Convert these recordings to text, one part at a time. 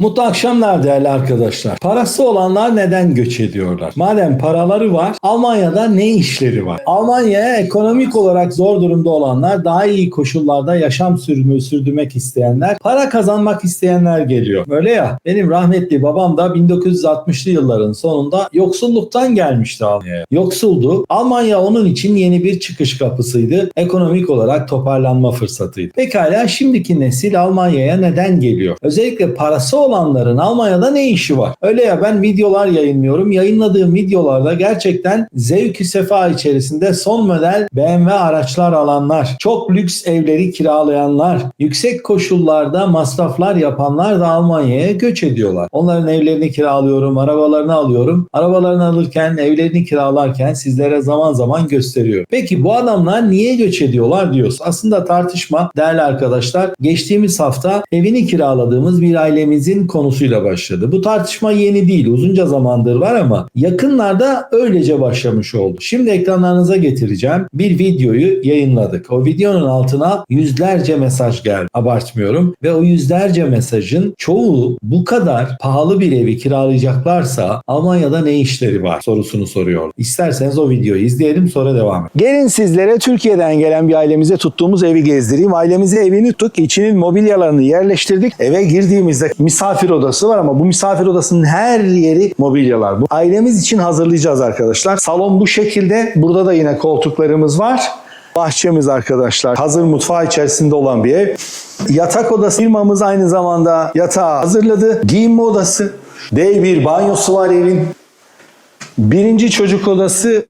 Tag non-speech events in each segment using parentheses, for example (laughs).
Mutlu akşamlar değerli arkadaşlar. Parası olanlar neden göç ediyorlar? Madem paraları var, Almanya'da ne işleri var? Almanya'ya ekonomik olarak zor durumda olanlar, daha iyi koşullarda yaşam sürümü sürdürmek isteyenler, para kazanmak isteyenler geliyor. Öyle ya, benim rahmetli babam da 1960'lı yılların sonunda yoksulluktan gelmişti Almanya'ya. Yoksuldu. Almanya onun için yeni bir çıkış kapısıydı. Ekonomik olarak toparlanma fırsatıydı. Pekala şimdiki nesil Almanya'ya neden geliyor? Özellikle parası olanların Almanya'da ne işi var? Öyle ya ben videolar yayınlıyorum. Yayınladığım videolarda gerçekten zevkü sefa içerisinde son model BMW araçlar alanlar, çok lüks evleri kiralayanlar, yüksek koşullarda masraflar yapanlar da Almanya'ya göç ediyorlar. Onların evlerini kiralıyorum, arabalarını alıyorum. Arabalarını alırken, evlerini kiralarken sizlere zaman zaman gösteriyorum. Peki bu adamlar niye göç ediyorlar diyoruz. Aslında tartışma değerli arkadaşlar geçtiğimiz hafta evini kiraladığımız bir ailemizin konusuyla başladı. Bu tartışma yeni değil uzunca zamandır var ama yakınlarda öylece başlamış oldu. Şimdi ekranlarınıza getireceğim bir videoyu yayınladık. O videonun altına yüzlerce mesaj geldi. Abartmıyorum. Ve o yüzlerce mesajın çoğu bu kadar pahalı bir evi kiralayacaklarsa Almanya'da ne işleri var sorusunu soruyor. İsterseniz o videoyu izleyelim sonra devam edelim. Gelin sizlere Türkiye'den gelen bir ailemize tuttuğumuz evi gezdireyim. Ailemize evini tuttuk. içinin mobilyalarını yerleştirdik. Eve girdiğimizde misafir odası var ama bu misafir odasının her yeri mobilyalar. Bu ailemiz için hazırlayacağız arkadaşlar. Salon bu şekilde. Burada da yine koltuklarımız var. Bahçemiz arkadaşlar. Hazır mutfağı içerisinde olan bir ev. Yatak odası firmamız aynı zamanda yatağı hazırladı. Giyinme odası. Dev bir banyosu var evin. Birinci çocuk odası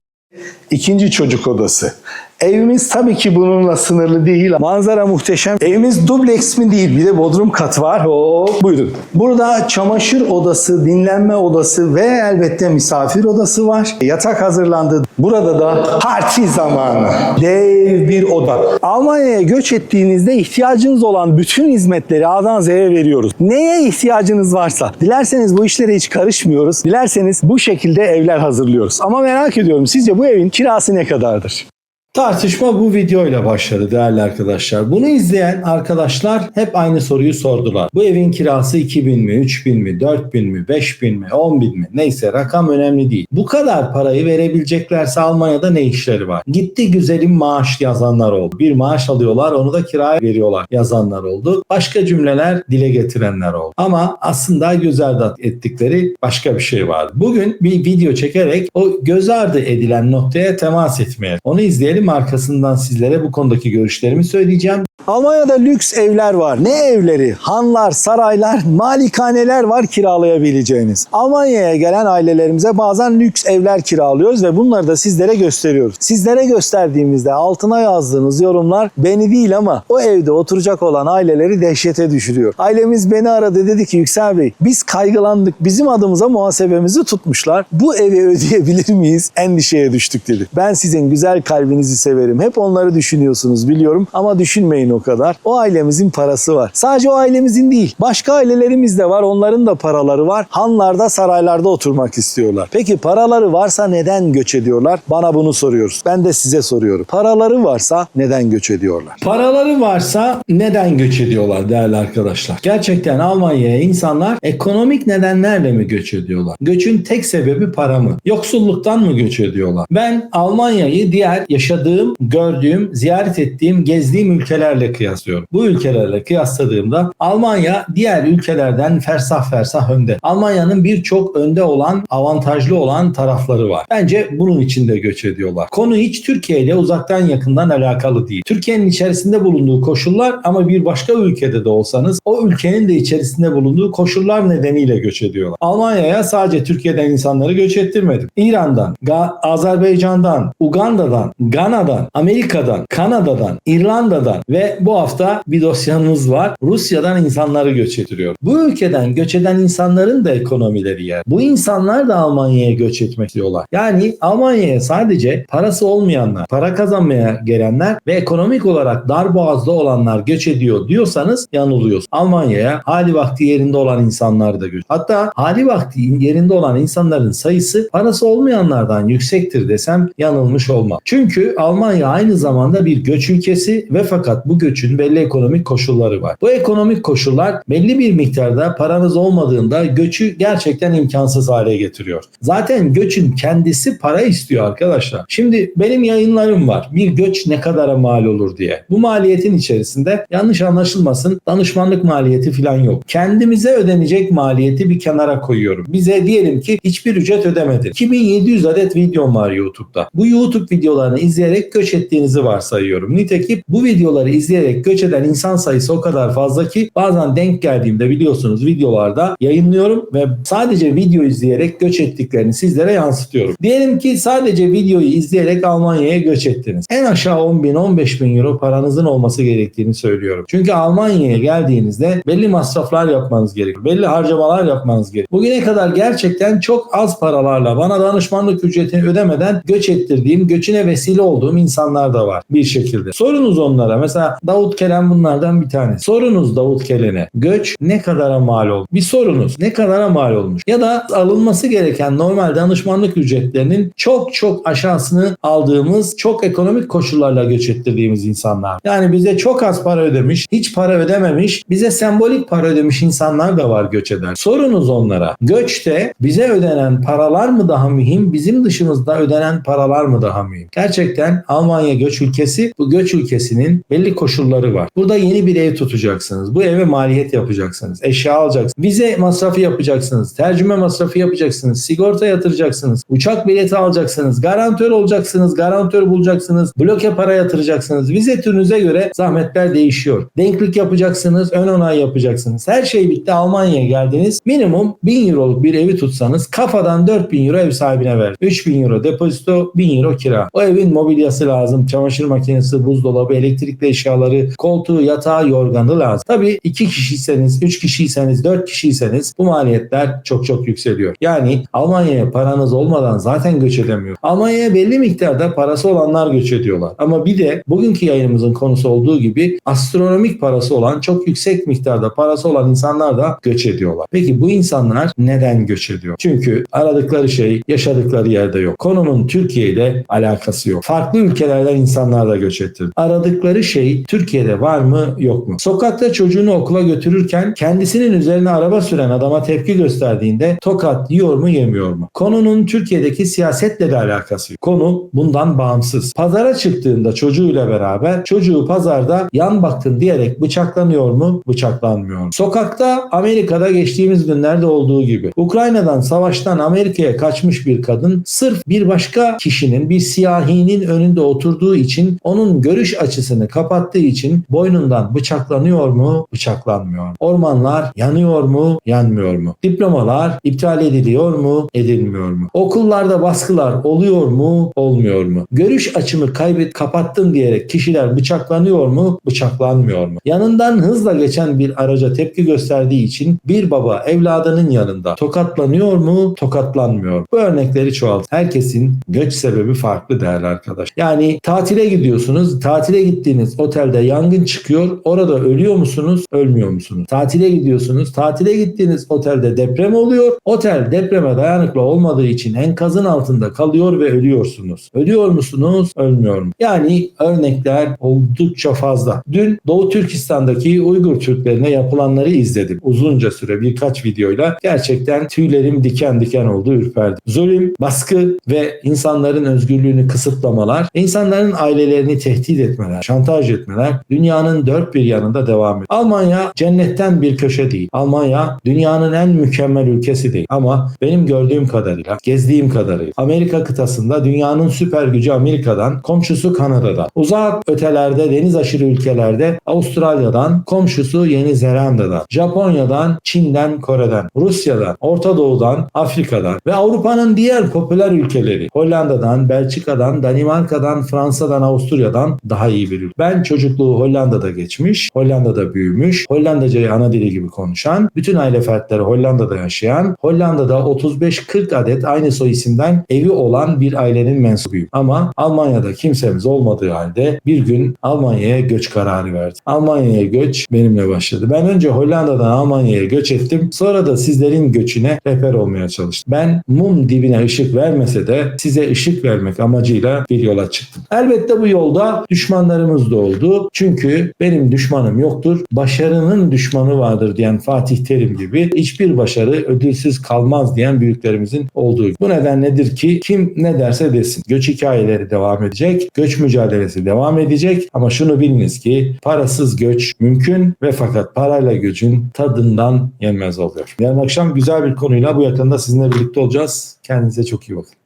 İkinci çocuk odası. Evimiz tabii ki bununla sınırlı değil. Manzara muhteşem. Evimiz dubleks mi değil bir de bodrum katı var. Hop buyurun. Burada çamaşır odası, dinlenme odası ve elbette misafir odası var. Yatak hazırlandı. Burada da parti zamanı. Dev bir oda. Almanya'ya göç ettiğinizde ihtiyacınız olan bütün hizmetleri A'dan Z'ye veriyoruz. Neye ihtiyacınız varsa. Dilerseniz bu işlere hiç karışmıyoruz. Dilerseniz bu şekilde evler hazırlıyoruz. Ama merak ediyorum sizce bu evin kirası ne kadardır? Tartışma bu videoyla başladı değerli arkadaşlar. Bunu izleyen arkadaşlar hep aynı soruyu sordular. Bu evin kirası 2000 mi, 3000 mi, 4000 mi, 5000 mi, 10000 mi? Neyse rakam önemli değil. Bu kadar parayı verebileceklerse Almanya'da ne işleri var? Gitti güzelim maaş yazanlar oldu. Bir maaş alıyorlar onu da kiraya veriyorlar yazanlar oldu. Başka cümleler dile getirenler oldu. Ama aslında göz ardı ettikleri başka bir şey vardı. Bugün bir video çekerek o göz ardı edilen noktaya temas etmeye. Onu izleyelim arkasından sizlere bu konudaki görüşlerimi söyleyeceğim. Almanya'da lüks evler var. Ne evleri? Hanlar, saraylar, (laughs) malikaneler var kiralayabileceğiniz. Almanya'ya gelen ailelerimize bazen lüks evler kiralıyoruz ve bunları da sizlere gösteriyoruz. Sizlere gösterdiğimizde altına yazdığınız yorumlar beni değil ama o evde oturacak olan aileleri dehşete düşürüyor. Ailemiz beni aradı dedi ki Yüksel Bey biz kaygılandık. Bizim adımıza muhasebemizi tutmuşlar. Bu evi ödeyebilir miyiz? Endişeye düştük dedi. Ben sizin güzel kalbinizi severim. Hep onları düşünüyorsunuz biliyorum ama düşünmeyin o kadar. O ailemizin parası var. Sadece o ailemizin değil. Başka ailelerimiz de var. Onların da paraları var. Hanlarda, saraylarda oturmak istiyorlar. Peki paraları varsa neden göç ediyorlar? Bana bunu soruyoruz. Ben de size soruyorum. Paraları varsa neden göç ediyorlar? Paraları varsa neden göç ediyorlar değerli arkadaşlar? Gerçekten Almanya'ya insanlar ekonomik nedenlerle mi göç ediyorlar? Göçün tek sebebi para mı? Yoksulluktan mı göç ediyorlar? Ben Almanya'yı diğer yaşadığım, gördüğüm, ziyaret ettiğim, gezdiğim ülkelerle kıyaslıyorum. Bu ülkelerle kıyasladığımda Almanya diğer ülkelerden fersah fersah önde. Almanya'nın birçok önde olan, avantajlı olan tarafları var. Bence bunun için de göç ediyorlar. Konu hiç Türkiye ile uzaktan yakından alakalı değil. Türkiye'nin içerisinde bulunduğu koşullar ama bir başka ülkede de olsanız o ülkenin de içerisinde bulunduğu koşullar nedeniyle göç ediyorlar. Almanya'ya sadece Türkiye'den insanları göç ettirmedim. İran'dan, Ga- Azerbaycan'dan, Uganda'dan, Gana'dan, Amerika'dan, Kanada'dan, İrlanda'dan ve bu hafta bir dosyamız var. Rusya'dan insanları göç ettiriyor. Bu ülkeden göç eden insanların da ekonomileri yer. Bu insanlar da Almanya'ya göç etmek istiyorlar. Yani Almanya'ya sadece parası olmayanlar, para kazanmaya gelenler ve ekonomik olarak dar boğazda olanlar göç ediyor diyorsanız yanılıyorsunuz. Almanya'ya hali vakti yerinde olan insanlar da göç. Hatta hali vakti yerinde olan insanların sayısı parası olmayanlardan yüksektir desem yanılmış olmam. Çünkü Almanya aynı zamanda bir göç ülkesi ve fakat bu göçün belli ekonomik koşulları var. Bu ekonomik koşullar belli bir miktarda paranız olmadığında göçü gerçekten imkansız hale getiriyor. Zaten göçün kendisi para istiyor arkadaşlar. Şimdi benim yayınlarım var. Bir göç ne kadara mal olur diye. Bu maliyetin içerisinde yanlış anlaşılmasın danışmanlık maliyeti falan yok. Kendimize ödenecek maliyeti bir kenara koyuyorum. Bize diyelim ki hiçbir ücret ödemedin. 2700 adet videom var YouTube'da. Bu YouTube videolarını izleyerek göç ettiğinizi varsayıyorum. Nitekim bu videoları izleyerek göç eden insan sayısı o kadar fazla ki bazen denk geldiğimde biliyorsunuz videolarda yayınlıyorum ve sadece video izleyerek göç ettiklerini sizlere yansıtıyorum. Diyelim ki sadece videoyu izleyerek Almanya'ya göç ettiniz. En aşağı 10 bin 15 bin euro paranızın olması gerektiğini söylüyorum. Çünkü Almanya'ya geldiğinizde belli masraflar yapmanız gerekiyor. Belli harcamalar yapmanız gerekiyor. Bugüne kadar gerçekten çok az paralarla bana danışmanlık ücretini ödemeden göç ettirdiğim, göçüne vesile olduğum insanlar da var bir şekilde. Sorunuz onlara. Mesela Davut Kelen bunlardan bir tanesi. Sorunuz Davut Kelen'e. Göç ne kadara mal oldu? Bir sorunuz. Ne kadara mal olmuş? Ya da alınması gereken normal danışmanlık ücretlerinin çok çok aşağısını aldığımız, çok ekonomik koşullarla göç ettirdiğimiz insanlar. Yani bize çok az para ödemiş, hiç para ödememiş, bize sembolik para ödemiş insanlar da var göç eder. Sorunuz onlara. Göçte bize ödenen paralar mı daha mühim, bizim dışımızda ödenen paralar mı daha mühim? Gerçekten Almanya göç ülkesi, bu göç ülkesinin belli koşulları var. Burada yeni bir ev tutacaksınız. Bu eve maliyet yapacaksınız. Eşya alacaksınız. Vize masrafı yapacaksınız. Tercüme masrafı yapacaksınız. Sigorta yatıracaksınız. Uçak bileti alacaksınız. Garantör olacaksınız. Garantör bulacaksınız. Bloke para yatıracaksınız. Vize türünüze göre zahmetler değişiyor. Denklik yapacaksınız. Ön onay yapacaksınız. Her şey bitti. Almanya'ya geldiniz. Minimum 1000 euroluk bir evi tutsanız kafadan 4000 euro ev sahibine ver. 3000 euro depozito 1000 euro kira. O evin mobilyası lazım. Çamaşır makinesi, buzdolabı, elektrikli eşyaları, koltuğu, yatağı, yorganı lazım. Tabii 2 kişiyseniz, 3 kişiyseniz, 4 kişiyseniz bu maliyetler çok çok yükseliyor. Yani Almanya'ya paranız olmadan zaten göç edemiyor. Almanya'ya belli miktarda parası olanlar göç ediyorlar. Ama bir de bugünkü yayınımızın konusu olduğu gibi astronomik parası olan, çok yüksek miktarda parası olan insanlar da göç ediyorlar. Peki bu insanlar neden göç ediyor? Çünkü aradıkları şey yaşadıkları yerde yok. Konunun Türkiye ile alakası yok. Farklı ülkelerden insanlar da göç ettirdi. Aradıkları şey Türkiye'de var mı yok mu? Sokakta çocuğunu okula götürürken kendisinin üzerine araba süren adama tepki gösterdiğinde tokat yiyor mu yemiyor mu? Konunun Türkiye'deki siyasetle de alakası yok. Konu bundan bağımsız. Pazara çıktığında çocuğuyla beraber çocuğu pazarda yan baktın diyerek bıçaklanıyor mu? Bıçaklanmıyor mu? Sokakta Amerika'da geçtiğimiz günlerde olduğu gibi Ukrayna'dan savaştan Amerika'ya kaçmış bir kadın sırf bir başka kişinin bir siyahinin önünde oturduğu için onun görüş açısını kapattığı için boynundan bıçaklanıyor mu? Bıçaklanmıyor. mu? Ormanlar yanıyor mu? Yanmıyor mu? Diplomalar iptal ediliyor mu? Edilmiyor mu? Okullarda baskılar oluyor mu? Olmuyor mu? Görüş açımı kaybet kapattım diyerek kişiler bıçaklanıyor mu? Bıçaklanmıyor mu? Yanından hızla geçen bir araca tepki gösterdiği için bir baba evladının yanında tokatlanıyor mu? Tokatlanmıyor. Bu örnekleri çoğalt. Herkesin göç sebebi farklı değerli arkadaş. Yani tatile gidiyorsunuz. Tatile gittiğiniz otelde yangın çıkıyor. Orada ölüyor musunuz? Ölmüyor musunuz? Tatile gidiyorsunuz. Tatile gittiğiniz otelde deprem oluyor. Otel depreme dayanıklı olmadığı için enkazın altında kalıyor ve ölüyorsunuz. Ölüyor musunuz? Ölmüyor mu? Yani örnekler oldukça fazla. Dün Doğu Türkistan'daki Uygur Türklerine yapılanları izledim. Uzunca süre birkaç videoyla gerçekten tüylerim diken diken oldu, ürperdi. Zulüm, baskı ve insanların özgürlüğünü kısıtlamalar, insanların ailelerini tehdit etmeler, şantaj etmeler dünyanın dört bir yanında devam ediyor. Almanya cennetten bir köşe değil. Almanya dünyanın en mükemmel ülkesi değil. Ama benim gördüğüm kadarıyla, gezdiğim kadarıyla Amerika kıtasında dünyanın süper gücü Amerika'dan, komşusu Kanada'dan, uzak ötelerde deniz aşırı ülkelerde Avustralya'dan, komşusu Yeni Zelanda'dan, Japonya'dan, Çin'den, Kore'den, Rusya'dan, Orta Doğu'dan, Afrika'dan ve Avrupa'nın diğer popüler ülkeleri Hollanda'dan, Belçika'dan, Danimarka'dan, Fransa'dan, Avusturya'dan daha iyi bir ülke. Ben çocukluğu Hollanda'da geçmiş, Hollanda'da büyümüş, Hollandacayı ana dili gibi konuşan, bütün aile fertleri Hollanda'da yaşayan, Hollanda'da 35-40 adet aynı soy isimden evi olan bir ailenin mensubuyum. Ama Almanya'da kimsemiz olmadığı halde bir gün Almanya'ya göç kararı verdim. Almanya'ya göç benimle başladı. Ben önce Hollanda'dan Almanya'ya göç ettim. Sonra da sizlerin göçüne rehber olmaya çalıştım. Ben mum dibine ışık vermese de size ışık vermek amacıyla bir yola çıktım. Elbette bu yolda düşmanlarımız da oldu. Çünkü benim düşmanım yoktur. Başarının düşmanı vardır diyen Fatih Terim gibi hiçbir başarı ödülsüz kalmaz diyen büyüklerimizin olduğu. Bu neden nedir ki kim ne derse desin. Göç hikayeleri devam edecek. Göç mücadelesi devam edecek. Ama şunu biliniz ki parasız göç mümkün ve fakat parayla göçün tadından yenmez oluyor. Yarın akşam güzel bir konuyla bu yakında sizinle birlikte olacağız. Kendinize çok iyi bakın.